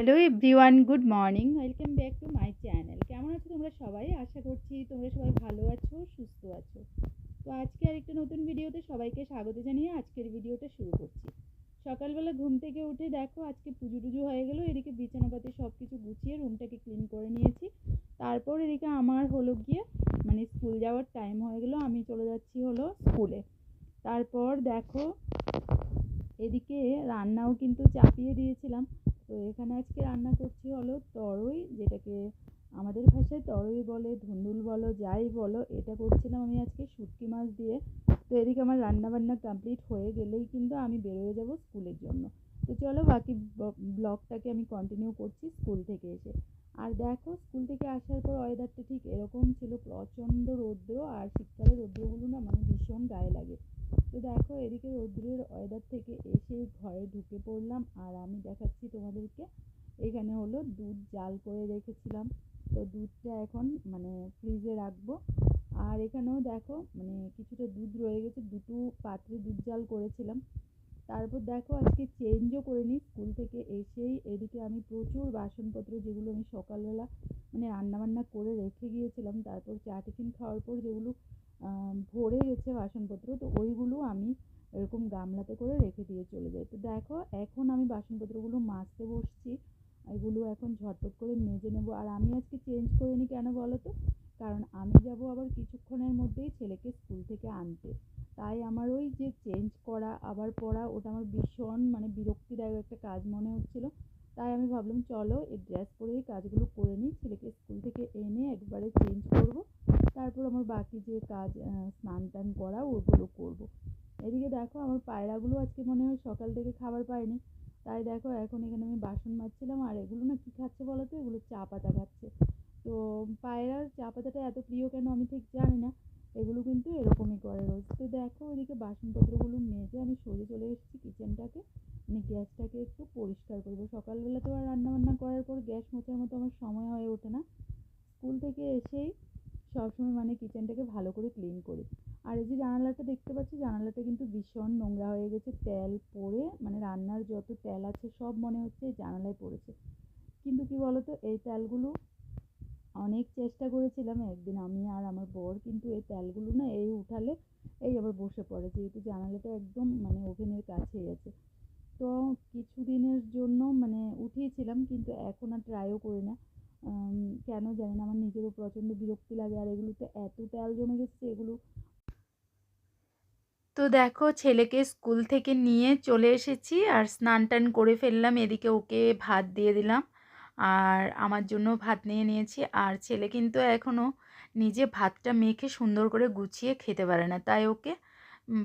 Hello everyone, good morning. Welcome back to my channel. কেমন আছো তোমরা সবাই? আশা করছি তোমরা সবাই ভালো আছো, সুস্থ আছো। তো আজকে আরেকটা নতুন ভিডিওতে সবাইকে স্বাগত জানিয়ে আজকের ভিডিওটা শুরু করছি। সকালবেলা ঘুম থেকে উঠে দেখো আজকে পুজো টুজো হয়ে গেলো। এদিকে বিছানাপাতি সব কিছু গুছিয়ে রুমটাকে ক্লিন করে নিয়েছি। তারপর এদিকে আমার হলো গিয়ে মানে স্কুল যাওয়ার টাইম হয়ে গেলো। আমি চলে যাচ্ছি হলো স্কুলে তারপর দেখো, এদিকে রান্নাও কিন্তু চাপিয়ে দিয়েছিলাম তো এখানে আজকে রান্না করছি হলো তরই যেটাকে আমাদের ভাষায় তরই বলে, ধুন্দুল বলো, যাই বলো, এটা করছিলাম আমি আজকে শুটকি মাছ দিয়ে। তো এদিকে আমার রান্না বান্না কমপ্লিট হয়ে গেলেই কিন্তু আমি বেরোয় যাব স্কুলের জন্য। তো চলো বাকি ব্লগটাকে আমি কন্টিনিউ করছি স্কুল থেকে এসে। আর দেখো, স্কুল থেকে আসার পর ওয়েদারটা ঠিক এরকম ছিল, প্রচণ্ড রৌদ্র আর শীতকালে রৌদ্রগুলো না মানে ভীষণ গায়ে লাগে। তো দেখো, এদিকে রৌদ্রের ওয়েদার থেকে এসে ঘরে ঢুকে পড়লাম আর আমি দেখাচ্ছি তোমাদেরকে। এখানে হলো দুধ জাল করে রেখেছিলাম। তো দুধটা এখন মানে ফ্রিজে রাখব। আর এখানেও দেখো মানে কিছুটা দুধ রয়ে গেছে, দুটো পাত্রে দুধ জাল করেছিলাম। তারপর দেখো আজকে চেঞ্জও করে নিই স্কুল থেকে এসেই এদিকে আমি প্রচুর বাসনপত্র যেগুলো আমি সকালবেলা মানে রান্নাবান্না করে রেখে গিয়েছিলাম, তারপর চা টিফিন খাওয়ার পর যেগুলো ভরে গেছে বাসনপত্র, তো ওইগুলো আমি এরকম গামলাতে করে রেখে দিয়ে চলে যাই। তো দেখো, এখন আমি বাসনপত্রগুলো মাজতে বসছি। এখন ঝটপট করে মেজে নেব। আর আমি আজকে চেঞ্জ করে নিই কেন বলো তো? কারণ আমি যাব আবার কিছুক্ষণের মধ্যেই ছেলেকে স্কুল থেকে আনতে। তাই আমার ওই যে চেঞ্জ করা, আবার পড়া, ওটা আমার ভীষণ মানে বিরক্তিদায়ক একটা কাজ মনে হচ্ছিল। তাই আমি ভাবলাম, চলো এই ড্রেস পরেই কাজগুলো করে নিই, ছেলেকে স্কুল থেকে এনে একবারে চেঞ্জ করব। তারপর আমার বাকি যে কাজ স্নান টান করা, ওগুলো করব। এদিকে দেখো, আমার পায়রাগুলো আজকে মনে হয় সকাল থেকে খাবার পায়নি। তাই দেখো এখন এখানে আমি বাসন মাজছিলাম, আর এগুলো না কী খাচ্ছে বলো তো? এগুলো চা পাতা খাচ্ছে। তো পায়রার চা পাতাটা এত প্রিয় কেন আমি ঠিক জানি না। এগুলো কিন্তু এরকমই করে রোজ। তো দেখো ওইদিকে বাসনপত্রগুলো মেজে আমি সরে চলে এসেছি কিচেনটাকে মানে গ্যাসটাকে একটু পরিষ্কার করব। সকালবেলা তো আর রান্নাবান্না করার পর গ্যাস মোছার মতো আমার সময় হয়ে ওঠে না। স্কুল থেকে এসেই সবসময় মানে কিচেনটাকে ভালো করে ক্লিন করি। আর এই যে জানালাটা দেখতে পাচ্ছি জানালাটা কিন্তু ভীষণ নোংরা হয়ে গেছে, তেল পড়ে মানে রান্নার যত তেল আছে সব মনে হচ্ছে জানালায় পড়েছে। কিন্তু কি বলতো, এই তেলগুলো অনেক চেষ্টা করেছিলাম, একদিন আমি আর আমার বর কিন্তু এই তেলগুলো না এই উঠালে এই আবার বসে পড়ে, যেহেতু জানালাটা একদম মানে ওভেনের কাছেই আছে। তো কিছুদিনের জন্য মানে উঠিয়েছিলাম, কিন্তু এখন আর ট্রাইও করি না। কেন জানি না, আমার নিজেরও প্রচণ্ড বিরক্তি লাগে আর এগুলোতে এত তেল জমে গেছে এগুলো। তো দেখো, ছেলেকে স্কুল থেকে নিয়ে চলে এসেছি আর স্নান টান করে ফেললাম, এদিকে ওকে ভাত দিয়ে দিলাম আর আমার জন্য ভাত নিয়ে নিয়েছি। আর ছেলে কিন্তু এখনও নিজে ভাতটা মেখে সুন্দর করে গুছিয়ে খেতে পারে না, তাই ওকে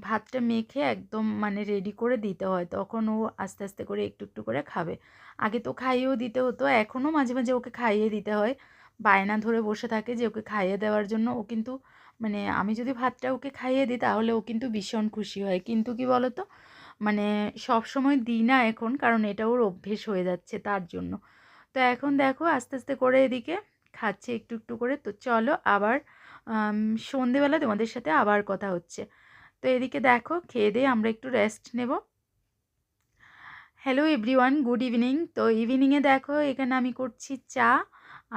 ভাতটা মেখে একদম মানে রেডি করে দিতে হয়। তখন ও আস্তে আস্তে করে একটু একটু করে খাবে। আগে তো খাইয়েও দিতে হতো, এখনও মাঝে মাঝে ওকে খাইয়ে দিতে হয়। বায়না ধরে বসে থাকে যে ওকে খাইয়ে দেওয়ার জন্য। ও কিন্তু মানে আমি যদি ভাতটা ওকে খাইয়ে দিই, তাহলে ও কিন্তু ভীষণ খুশি হয়। কিন্তু কি বলতো? মানে সব সময় দিই না এখন, কারণ এটা ওর অভ্যেস হয়ে যাচ্ছে তার জন্য। তো এখন দেখো আস্তে আস্তে করে এদিকে খাচ্ছে একটু একটু করে। তো চলো আবার সন্ধেবেলা তোমাদের সাথে আবার কথা হচ্ছে। তো এদিকে দেখো, খেয়ে দিয়ে আমরা একটু রেস্ট নেব। হ্যালো এভরিওয়ান গুড ইভিনিং তো ইভিনিংয়ে দেখো, এখানে আমি করছি চা।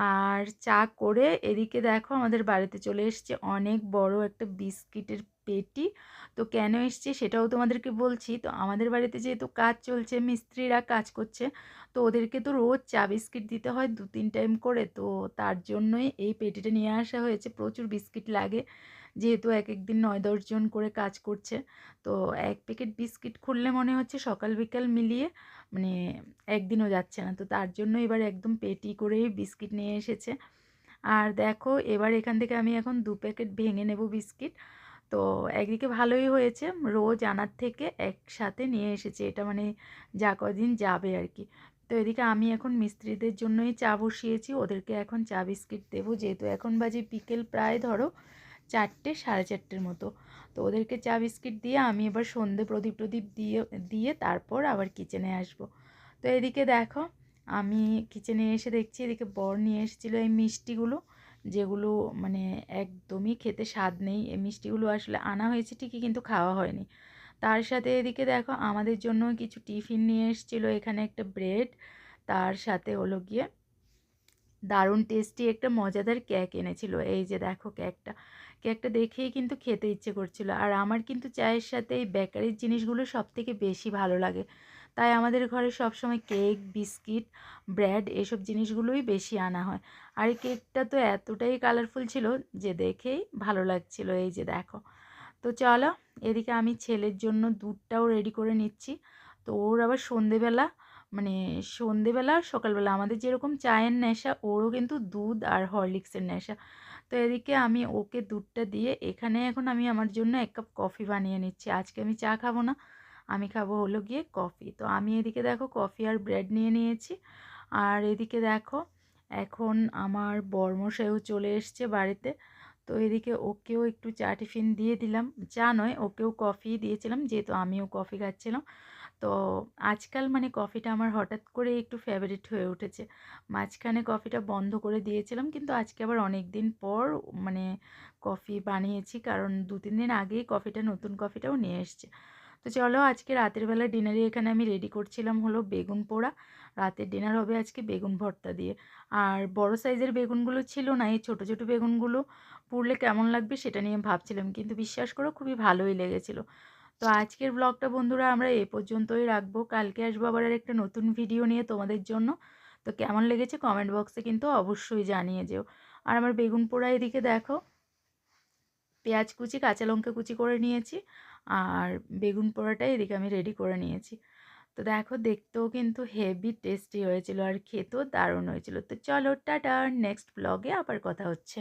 আর চা করে এদিকে দেখো, আমাদের বাড়িতে চলে এসছে অনেক বড় একটা বিস্কিটের পেটি। তো কেন এসছে সেটাও তোমাদেরকে বলছি। তো আমাদের বাড়িতে যেহেতু কাজ চলছে, মিস্ত্রিরা কাজ করছে, তো ওদেরকে তো রোজ চা বিস্কিট দিতে হয় দু তিন টাইম করে। তো তার জন্যই এই পেটিটা নিয়ে আসা হয়েছে। প্রচুর বিস্কিট লাগে। যেহেতু এক এক দিন নয় দশজন করে কাজ করছে, তো এক প্যাকেট বিস্কিট খুললে মনে হচ্ছে সকাল বিকাল মিলিয়ে মানে একদিনও যাচ্ছে না। তো তার জন্য এবার একদম পেটি করেই বিস্কিট নিয়ে এসেছে। আর দেখো, এবার এখান থেকে আমি এখন দু প্যাকেট ভেঙে নেব বিস্কিট। তো একদিকে ভালোই হয়েছে, রোজ আনার থেকে একসাথে নিয়ে এসেছে। এটা মানে যা কদিন যাবে আর কি। তো এদিকে আমি এখন মিস্ত্রিদের জন্যই চা বসিয়েছি, ওদেরকে এখন চা বিস্কিট দেবো। যেহেতু এখন বাজে বিকেল প্রায় ধরো চারটে, সাড়ে চারটের মতো। তো ওদেরকে চা বিস্কিট দিয়ে আমি এবার সন্ধে প্রদীপ প্রদীপ দিয়ে দিয়ে তারপর আবার কিচেনে আসব। তো এদিকে দেখো, আমি কিচেনে এসে দেখছি এদিকে বর নিয়ে এসেছিল এই মিষ্টিগুলো, যেগুলো মানে একদমই খেতে স্বাদ নেই। এই মিষ্টিগুলো আসলে আনা হয়েছে ঠিকই কিন্তু খাওয়া হয়নি। তার সাথে এদিকে দেখো, আমাদের জন্য কিছু টিফিন নিয়ে এসেছিল এখানে একটা ব্রেড। তার সাথে হলো গিয়ে দারুণ টেস্টি একটা মজাদার কেক এনেছিল। এই যে দেখো কেকটা কেকটা দেখেই কিন্তু খেতে ইচ্ছে করছিল। আর আমার কিন্তু চায়ের সাথে এই বেকারির জিনিসগুলো সব থেকে বেশি ভালো লাগে। তাই আমাদের ঘরে সবসময় কেক, বিস্কিট, ব্রেড এসব জিনিসগুলোই বেশি আনা হয়। আর এই কেকটা তো এতটাই কালারফুল ছিল যে দেখেই ভালো লাগছিল। এই যে দেখো। তো চলো, এদিকে আমি ছেলের জন্য দুধটাও রেডি করে নিচ্ছি। তো ওর আবার সন্ধেবেলা মানে সন্ধেবেলা সকালবেলা আমাদের যেরকম চায়ের নেশা, ওরও কিন্তু দুধ আর হরলিক্সের নেশা। তো এদিকে আমি ওকে দুধটা দিয়ে, এখানে এখন আমি আমার জন্য এক কাপ কফি বানিয়ে নিচ্ছি। আজকে আমি চা খাব না, আমি খাব হলো গিয়ে কফি। তো আমি এদিকে দেখো কফি আর ব্রেড নিয়ে নিয়েছি। আর এদিকে দেখো এখন আমার বর্মশাইও চলে এসছে বাড়িতে। তো এদিকে ওকেও একটু চা টিফিন দিয়ে দিলাম। চা নয়, ওকেও কফি দিয়েছিলাম, যেহেতু আমিও কফি খাচ্ছিলাম। তো আজকাল মানে কফিটা আমার হঠাৎ করে একটু ফেভারিট হয়ে উঠেছে। মাঝখানে কফিটা বন্ধ করে দিয়েছিলাম, কিন্তু আজকে আবার অনেক দিন পর মানে কফি বানিয়েছি, কারণ দু তিন দিন আগেই কফিটা, নতুন কফিটাও নিয়ে এসছে। তো চলো আজকে রাতের বেলা ডিনারে এখানে আমি রেডি করছিলাম হলো বেগুন পোড়া। রাতের ডিনার হবে আজকে বেগুন ভর্তা দিয়ে। আর বড় সাইজের বেগুনগুলো ছিল না, এই ছোটো ছোটো বেগুনগুলো পুড়লে কেমন লাগবে সেটা নিয়ে ভাবছিলাম, কিন্তু বিশ্বাস করো খুবই ভালোই লেগেছিলো। তো আজকের ব্লগটা বন্ধুরা আমরা এ পর্যন্তই রাখব। কালকে আসব আবার আর একটা নতুন ভিডিও নিয়ে তোমাদের জন্য। তো কেমন লেগেছে কমেন্ট বক্সে কিন্তু অবশ্যই জানিয়ে যেও। আর আমার বেগুন পোড়া এদিকে দেখো, পেঁয়াজ কুচি, কাঁচা লঙ্কা কুচি করে নিয়েছি আর বেগুন পোড়াটা এদিকে আমি রেডি করে নিয়েছি। তো দেখো, দেখতেও কিন্তু হেভি টেস্টি হয়েছিল আর খেতেও দারুণ হয়েছিল। তো চলো, টাটা নেক্সট ব্লগে আবার কথা হচ্ছে।